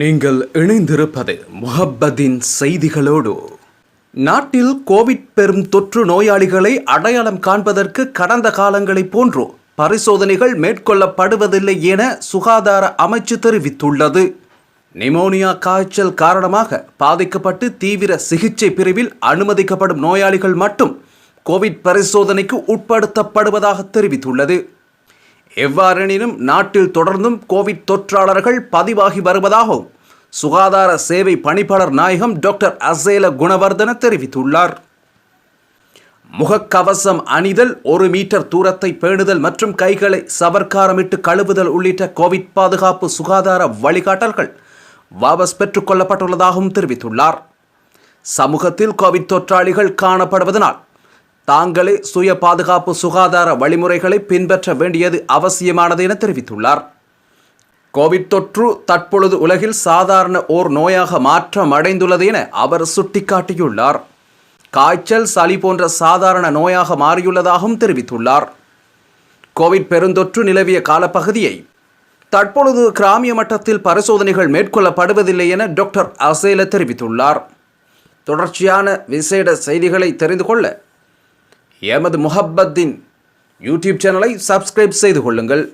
நீங்கள் இணைந்திருப்பது முகப்பதின் செய்திகளோடு. நாட்டில் கோவிட் பெரும் தொற்று நோயாளிகளை அடையாளம் காண்பதற்கு கடந்த காலங்களைப் போன்று பரிசோதனைகள் மேற்கொள்ளப்படுவதில்லை என சுகாதார அமைச்சு தெரிவித்துள்ளது. நிமோனியா காய்ச்சல் காரணமாக பாதிக்கப்பட்டு தீவிர சிகிச்சை பிரிவில் அனுமதிக்கப்படும் நோயாளிகள் மட்டும் கோவிட் பரிசோதனைக்கு உட்படுத்தப்படுவதாக தெரிவித்துள்ளது. எவ்வாறெனினும் நாட்டில் தொடர்ந்தும் கோவிட் தொற்றாளர்கள் பதிவாகி வருவதாகவும் சுகாதார சேவை பணிப்பாளர் நாயகம் டாக்டர் அசேல குணவர்தன தெரிவித்துள்ளார். முகக்கவசம் அணிதல் ஒரு மீட்டர் தூரத்தை பேணுதல் மற்றும் கைகளை சவர்க்காரமிட்டு கழுவுதல் உள்ளிட்ட கோவிட் பாதுகாப்பு சுகாதார வழிகாட்டல்கள் வாபஸ் பெற்றுக் கொள்ளப்பட்டுள்ளதாகவும் தெரிவித்துள்ளார். சமூகத்தில் கோவிட் தொற்றாளிகள் காணப்படுவதனால் தாங்களே சுய பாதுகாப்பு சுகாதார வழிமுறைகளை பின்பற்ற வேண்டியது அவசியமானது என தெரிவித்துள்ளார். கோவிட் தொற்று தற்பொழுது உலகில் சாதாரண ஓர் நோயாக மாற்றம் அடைந்துள்ளது என அவர் சுட்டிக்காட்டியுள்ளார். காய்ச்சல் சளி போன்ற சாதாரண நோயாக மாறியுள்ளதாகவும் தெரிவித்துள்ளார். கோவிட் பெருந்தொற்று நிலவிய காலப்பகுதியை தற்பொழுது கிராமிய மட்டத்தில் பரிசோதனைகள் மேற்கொள்ளப்படுவதில்லை என டாக்டர் அசேல தெரிவித்துள்ளார். தொடர்ச்சியான விசேட செய்திகளை தெரிந்து கொள்ள எமது முஹப்பத்தின் யூடியூப் சேனலை சப்ஸ்கிரைப் செய்து கொள்ளுங்கள்.